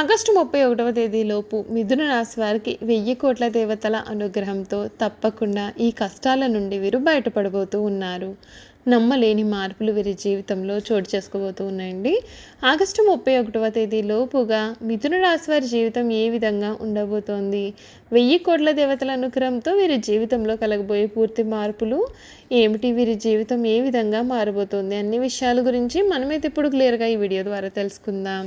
August ముప్పై ఒకటవ తేదీలోపు మిథున రాశి వారికి వెయ్యి కోట్ల దేవతల అనుగ్రహంతో తప్పకుండా ఈ కష్టాల నుండి వీరు బయటపడబోతూ ఉన్నారు. నమ్మలేని మార్పులు వీరి జీవితంలో చోటు చేసుకోబోతూ ఉన్నాయండి. ఆగస్టు ముప్పై ఒకటవ తేదీ లోపుగా మిథున రాశి వారి జీవితం ఏ విధంగా ఉండబోతోంది? వెయ్యి కోట్ల దేవతల అనుగ్రహంతో వీరి జీవితంలో కలగబోయే పూర్తి మార్పులు ఏమిటి? వీరి జీవితం ఏ విధంగా మారబోతోంది? అన్ని విషయాల గురించి మనమైతే ఇప్పుడు క్లియర్గా ఈ వీడియో ద్వారా తెలుసుకుందాం.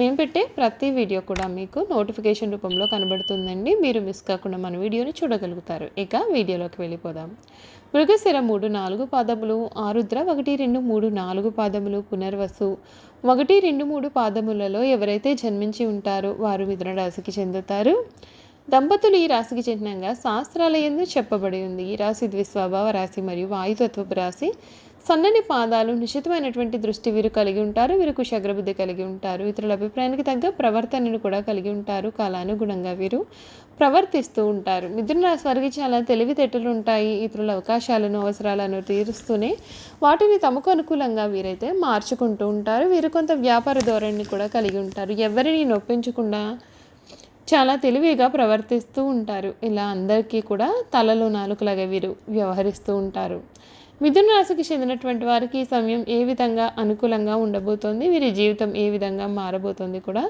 మేము పెట్టే ప్రతి వీడియో కూడా మీకు నోటిఫికేషన్ రూపంలో కనబడుతుందండి. మీరు మిస్ కాకుండా మన వీడియోని చూడగలుగుతారు. ఇక వీడియోలోకి వెళ్ళిపోదాం. మృగశిర మూడు నాలుగు పాదములు ఆరుద్ర ఒకటి రెండు మూడు నాలుగు పాదములు పునర్వసు ఒకటి రెండు మూడు పాదములలో ఎవరైతే జన్మించి ఉంటారో వారు మిథున రాశికి చెందుతారు. దంపతులు ఈ రాశికి చిహ్నంగా శాస్త్రాలయందు చెప్పబడి ఉంది. ఈ రాశి ద్విస్వభావ రాశి మరియు వాయుతత్వపు రాశి. సన్నని పాదాలు నిశ్చితమైనటువంటి దృష్టి వీరు కలిగి ఉంటారు వీరు కుశగ్రబుద్ధి కలిగి ఉంటారు. ఇతరుల అభిప్రాయానికి తగ్గ ప్రవర్తనను కూడా కలిగి ఉంటారు కాలానుగుణంగా వీరు ప్రవర్తిస్తూ ఉంటారు. మిథున రాశి వారికి చాలా తెలివితేటలు ఉంటాయి ఇతరుల అవకాశాలను అవసరాలను తీరుస్తూనే వాటిని తమకు అనుకూలంగా వీరైతే మార్చుకుంటూ ఉంటారు. వీరు కొంత వ్యాపార ధోరణిని కూడా కలిగి ఉంటారు. ఎవరిని నొప్పించకుండా చాలా తెలివిగా ప్రవర్తిస్తూ ఉంటారు. ఇలా అందరికీ కూడా తలలో నాలుకలాగా వీరు వ్యవహరిస్తూ ఉంటారు. మిథున రాశికి చెందినటువంటి వారికి ఈ సమయం ఏ విధంగా అనుకూలంగా ఉండబోతోంది? వీరి జీవితం ఏ విధంగా మారబోతోంది కూడా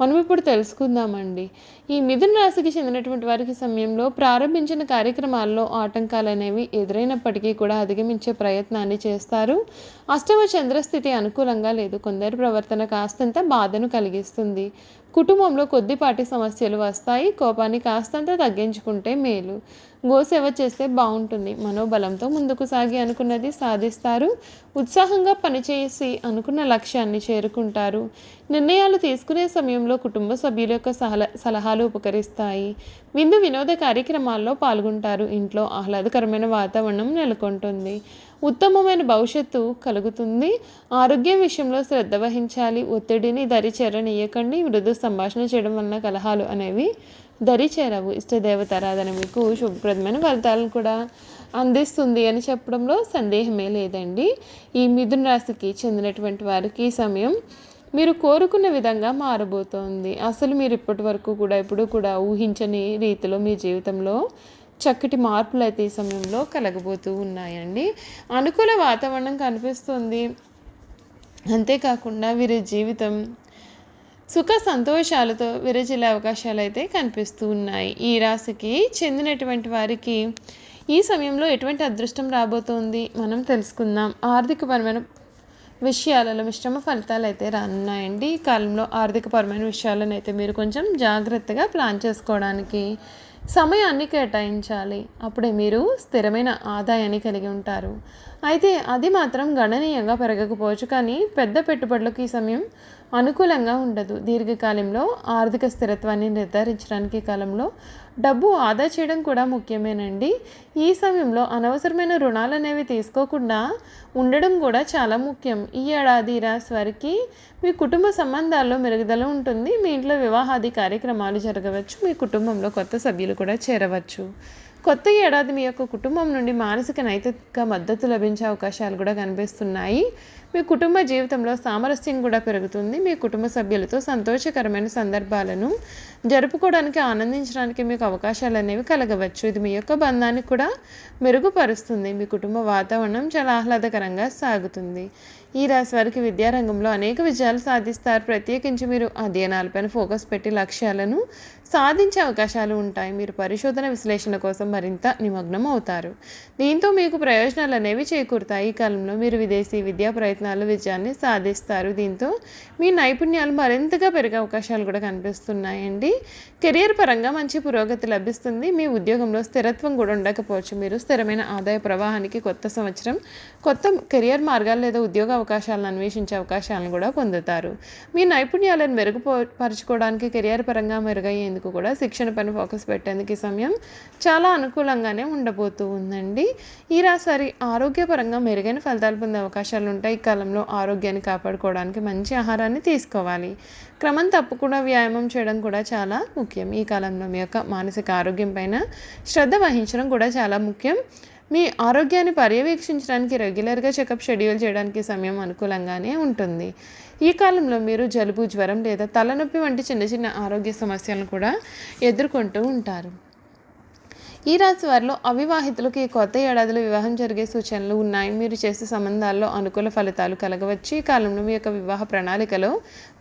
మనం ఇప్పుడు తెలుసుకుందామండి. ఈ మిథున రాశికి చెందినటువంటి వారికి సమయంలో ప్రారంభించిన కార్యక్రమాల్లో ఆటంకాలు అనేవి ఎదురైనప్పటికీ కూడా అధిగమించే ప్రయత్నాన్ని చేస్తారు. అష్టమ చంద్రస్థితి అనుకూలంగా లేదు. కొందరి ప్రవర్తన కాస్తంత బాధను కలిగిస్తుంది. కుటుంబంలో కొద్దిపాటి సమస్యలు వస్తాయి. కోపాన్ని కాస్తంత తగ్గించుకుంటే మేలు. గోసేవ చేస్తే బాగుంటుంది. మనోబలంతో ముందుకు సాగి అనుకున్నది సాధిస్తారు. ఉత్సాహంగా పనిచేసి అనుకున్న లక్ష్యాన్ని చేరుకుంటారు. నిర్ణయాలు తీసుకునే సమయంలో కుటుంబ సభ్యుల యొక్క సహల సలహాలు ఉపకరిస్తాయి. విందు వినోద కార్యక్రమాల్లో పాల్గొంటారు. ఇంట్లో ఆహ్లాదకరమైన వాతావరణం నెలకొంటుంది. ఉత్తమమైన భవిష్యత్తు కలుగుతుంది. ఆరోగ్యం విషయంలో శ్రద్ధ వహించాలి. ఒత్తిడిని దరి చేరనీయకండి మృదు సంభాషణ చేయడం వలన కలహాలు అనేవి దరి చేరవు ఇష్టదేవత ఆరాధన మీకు శుభప్రదమైన ఫలితాలను కూడా అందిస్తుంది అని చెప్పడంలో సందేహమే లేదండి. ఈ మిథున రాశికి చెందినటువంటి వారికి సమయం మీరు కోరుకున్న విధంగా మారబోతోంది. అసలు మీరు ఇప్పటి వరకు కూడా ఇప్పుడు కూడా ఊహించని రీతిలో మీ జీవితంలో చక్కటి మార్పులు అయితే ఈ సమయంలో కలగబోతూ ఉన్నాయండి. అనుకూల వాతావరణం కనిపిస్తుంది. అంతేకాకుండా వీరి జీవితం సుఖ సంతోషాలతో విరజిల్లే అవకాశాలు అయితే కనిపిస్తూ ఉన్నాయి. ఈ రాశికి చెందినటువంటి వారికి ఈ సమయంలో ఎటువంటి అదృష్టం రాబోతోంది? మనం తెలుసుకుందాం. ఆర్థికపరమైన విషయాలలో మిశ్రమ ఫలితాలు అయితే రానున్నాయండి. ఈ కాలంలో ఆర్థికపరమైన విషయాలను అయితే మీరు కొంచెం జాగ్రత్తగా ప్లాన్ చేసుకోవడానికి సమయాన్ని కేటాయించాలి. అప్పుడే మీరు స్థిరమైన ఆదాయాన్ని కలిగి ఉంటారు. అయితే అది మాత్రం గణనీయంగా పెరగకపోవచ్చు. కానీ పెద్ద పెట్టుబడులకు ఈ సమయం అనుకూలంగా ఉండదు. దీర్ఘకాలంలో ఆర్థిక స్థిరత్వాన్ని నిర్ధారించడానికి కాలంలో డబ్బు ఆదా చేయడం కూడా ముఖ్యమేనండి. ఈ సమయంలో అనవసరమైన రుణాలు అనేవి తీసుకోకుండా ఉండడం కూడా చాలా ముఖ్యం. ఈ ఏడాది రాశి వారికి మీ కుటుంబ సంబంధాల్లో మెరుగుదల ఉంటుంది. మీ ఇంట్లో వివాహాది కార్యక్రమాలు జరగవచ్చు. మీ కుటుంబంలో కొత్త సభ్యులు కూడా చేరవచ్చు. కొత్త ఏడాది మీ యొక్క కుటుంబం నుండి మానసిక నైతిక మద్దతు లభించే అవకాశాలు కూడా కనిపిస్తున్నాయి. మీ కుటుంబ జీవితంలో సామరస్యం కూడా పెరుగుతుంది. మీ కుటుంబ సభ్యులతో సంతోషకరమైన సందర్భాలను జరుపుకోవడానికి ఆనందించడానికి మీకు అవకాశాలు అనేవి కలగవచ్చు. ఇది మీ యొక్క బంధాన్ని కూడా మెరుగుపరుస్తుంది. మీ కుటుంబ వాతావరణం చాలా ఆహ్లాదకరంగా సాగుతుంది. ఈ రాశి వారికి విద్యారంగంలో అనేక విజయాలు సాధిస్తారు. ప్రత్యేకించి మీరు అధ్యయనాలపైన ఫోకస్ పెట్టి లక్ష్యాలను సాధించే అవకాశాలు ఉంటాయి. మీరు పరిశోధన విశ్లేషణ కోసం మరింత నిమగ్నం అవుతారు. దీంతో మీకు ప్రయోజనాలు అనేవి చేకూరుతాయి. ఈ కాలంలో మీరు విదేశీ విద్యా ప్రయత్నాలు విజయాన్ని సాధిస్తారు. దీంతో మీ నైపుణ్యాలు మరింతగా పెరిగే అవకాశాలు కూడా కనిపిస్తున్నాయండి. కెరియర్ పరంగా మంచి పురోగతి లభిస్తుంది. మీ ఉద్యోగంలో స్థిరత్వం కూడా ఉండకపోవచ్చు. మీరు స్థిరమైన ఆదాయ ప్రవాహానికి కొత్త సంవత్సరం కొత్త కెరియర్ మార్గాలు లేదా ఉద్యోగ అవకాశాలను అన్వేషించే అవకాశాలను కూడా పొందుతారు. మీ నైపుణ్యాలను మెరుగుపరచుకోవడానికి కెరియర్ పరంగా మెరుగయ్యేందుకు చేసేందుకు కూడా శిక్షణ పైన ఫోకస్ పెట్టేందుకు ఈ సమయం చాలా అనుకూలంగానే ఉండబోతూ ఉందండి. ఈ రాశి ఆరోగ్యపరంగా మెరుగైన ఫలితాలు పొందే అవకాశాలు ఉంటాయి. ఈ కాలంలో ఆరోగ్యాన్ని కాపాడుకోవడానికి మంచి ఆహారాన్ని తీసుకోవాలి. క్రమం తప్పకుండా వ్యాయామం చేయడం కూడా చాలా ముఖ్యం. ఈ కాలంలో మీ యొక్క మానసిక ఆరోగ్యం పైన శ్రద్ధ వహించడం కూడా చాలా ముఖ్యం. మీ ఆరోగ్యాన్ని పర్యవేక్షించడానికి రెగ్యులర్గా చెకప్ షెడ్యూల్ చేయడానికి సమయం అనుకూలంగానే ఉంటుంది. ఈ కాలంలో మీరు జలుబు జ్వరం లేదా తలనొప్పి వంటి చిన్న చిన్న ఆరోగ్య సమస్యలను కూడా ఎదుర్కొంటూ ఉంటారు. ఈ రాశి వారిలో అవివాహితులకు ఈ కొత్త ఏడాదిలో వివాహం జరిగే సూచనలు ఉన్నాయి. మీరు చేసే సంబంధాల్లో అనుకూల ఫలితాలు కలగవచ్చు. ఈ కాలంలో మీ యొక్క వివాహ ప్రణాళికలో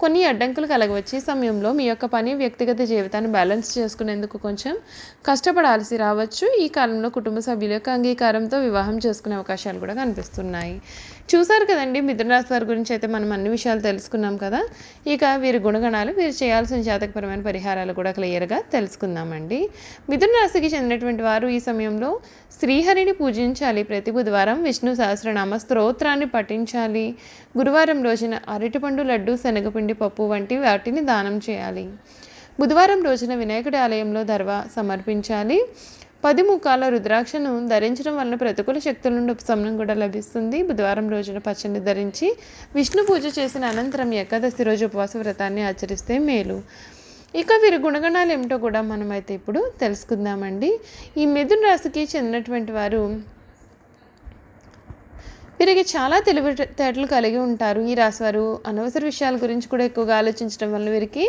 కొన్ని అడ్డంకులు కలగవచ్చు. ఈ సమయంలో మీ యొక్క పని వ్యక్తిగత జీవితాన్ని బ్యాలెన్స్ చేసుకునేందుకు కొంచెం కష్టపడాల్సి రావచ్చు. ఈ కాలంలో కుటుంబ సభ్యుల యొక్క అంగీకారంతో వివాహం చేసుకునే అవకాశాలు కూడా కనిపిస్తున్నాయి. చూసారు కదండి మిథునరాశి వారి గురించి అయితే మనం అన్ని విషయాలు తెలుసుకున్నాం కదా. ఇక వీరి గుణగణాలు వీరు చేయాల్సిన జాతకపరమైన పరిహారాలు కూడా క్లియర్గా తెలుసుకుందామండి. మిథున రాశికి చెందినటువంటి వారు ఈ సమయంలో శ్రీహరిని పూజించాలి. ప్రతి బుధవారం విష్ణు సహస్రనామ స్తోత్రాన్ని పఠించాలి. గురువారం రోజున అరటిపండు లడ్డు శనగపిండి పప్పు వంటి వాటిని దానం చేయాలి. బుధవారం రోజున వినాయకుడి ఆలయంలో దర్వా సమర్పించాలి. పది ముఖాల రుద్రాక్షను ధరించడం వలన ప్రతికూల శక్తుల నుండి ఉపశమనం కూడా లభిస్తుంది. బుధవారం రోజున పచ్చని ధరించి విష్ణు పూజ చేసిన అనంతరం ఏకాదశి రోజు ఉపవాస వ్రతాన్ని ఆచరిస్తే మేలు. ఇక వీరి గుణగణాలు ఏమిటో కూడా మనమైతే ఇప్పుడు తెలుసుకుందామండి. ఈ మిథున రాశికి చెందినటువంటి వారు వీరికి చాలా తెలివితేటలు కలిగి ఉంటారు. ఈ రాశివారు అనవసర విషయాల గురించి కూడా ఎక్కువగా ఆలోచించడం వల్ల వీరికి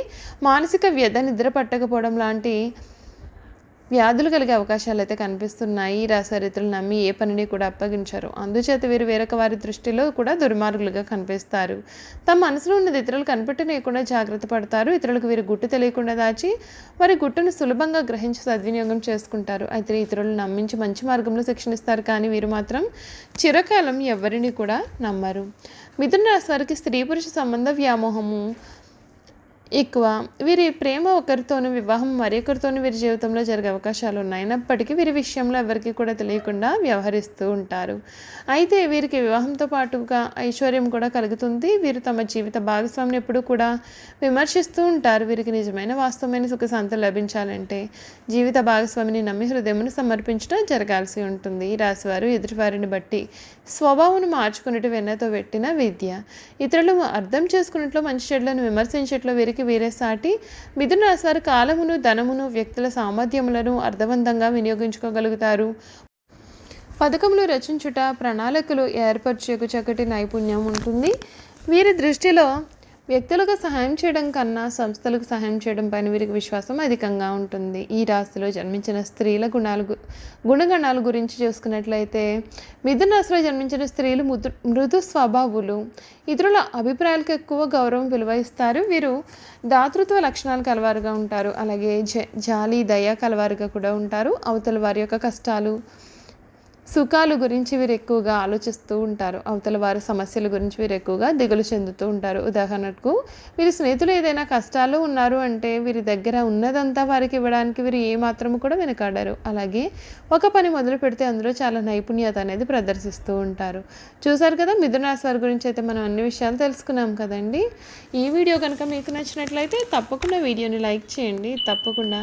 మానసిక వ్యధ నిద్ర పట్టకపోవడం లాంటి వ్యాధులు కలిగే అవకాశాలు అయితే కనిపిస్తున్నాయి. ఈ నమ్మి ఏ పనిని కూడా అప్పగించారు. అందుచేత వీరు వేరొక వారి దృష్టిలో కూడా దుర్మార్గులుగా కనిపిస్తారు. తమ మనసులో ఉన్నది ఇతరులు కనిపెట్టనీయకుండా జాగ్రత్త పడతారు. ఇతరులకు వీరు గుట్టు తెలియకుండా దాచి వారి గుట్టును సులభంగా గ్రహించి సద్వినియోగం చేసుకుంటారు. అయితే ఇతరులు నమ్మించి మంచి మార్గంలో శిక్షణిస్తారు. కానీ వీరు మాత్రం చిరకాలం ఎవరిని కూడా నమ్మరు. మిథున రాశి వారికి స్త్రీ పురుష సంబంధ వ్యామోహము ఎక్కువ. వీరి ప్రేమ ఒకరితోనూ వివాహం మరొకరితోనూ వీరి జీవితంలో జరిగే అవకాశాలు ఉన్నాయి. అయినప్పటికీ వీరి విషయంలో ఎవరికి కూడా తెలియకుండా వ్యవహరిస్తూ ఉంటారు. అయితే వీరికి వివాహంతో పాటుగా ఐశ్వర్యం కూడా కలుగుతుంది. వీరు తమ జీవిత భాగస్వామిని ఎప్పుడూ కూడా విమర్శిస్తూ ఉంటారు. వీరికి నిజమైన వాస్తవమైన సుఖశాంతి లభించాలంటే జీవిత భాగస్వామిని నమ్మి హృదయమును సమర్పించడం జరగాల్సి ఉంటుంది. ఈ రాశివారు ఎదుటివారిని బట్టి స్వభావం మార్చుకున్నట్టు వెన్నతో పెట్టిన విద్య. ఇతరులు అర్థం చేసుకున్నట్లు మంచి చెడులను విమర్శించట్లో వీరికి వేరే సాటి మిథున రాశి వారు కాలమును ధనమును వ్యక్తుల సామర్థ్యములను అర్థవంతంగా వినియోగించుకోగలుగుతారు. పథకములు రచించుట ప్రణాళికలు ఏర్పరచేకు చక్కటి నైపుణ్యం ఉంటుంది. వీరి దృష్టిలో వ్యక్తులకు సహాయం చేయడం కన్నా సంస్థలకు సహాయం చేయడం పైన వీరికి విశ్వాసం అధికంగా ఉంటుంది. ఈ రాశిలో జన్మించిన స్త్రీల గుణాలు గుణగణాల గురించి చూసుకున్నట్లయితే మిథున రాశిలో జన్మించిన స్త్రీలు మృదు మృదు స్వభావులు ఇతరుల అభిప్రాయాలకు ఎక్కువ గౌరవం విలువ ఇస్తారు వీరు దాతృత్వ లక్షణాలు కలవారుగా ఉంటారు. అలాగే జ జాలి దయ కలవారుగా కూడా ఉంటారు. అవతల వారి యొక్క కష్టాలు సుఖాలు గురించి వీరు ఎక్కువగా ఆలోచిస్తూ ఉంటారు. అవతల వారి సమస్యల గురించి వీరు ఎక్కువగా దిగులు చెందుతూ ఉంటారు. ఉదాహరణకు వీరి స్నేహితులు ఏదైనా కష్టాలు ఉన్నారు అంటే వీరి దగ్గర ఉన్నదంతా వారికి ఇవ్వడానికి వీరు ఏ మాత్రము కూడా వెనకాడరు. అలాగే ఒక పని మొదలు పెడితే అందులో చాలా నైపుణ్యత అనేది ప్రదర్శిస్తూ ఉంటారు. చూసారు కదా మిథున రాశి వారి గురించి అయితే మనం అన్ని విషయాలు తెలుసుకున్నాం కదండి. ఈ వీడియో కనుక మీకు నచ్చినట్లయితే తప్పకుండా వీడియోని లైక్ చేయండి. తప్పకుండా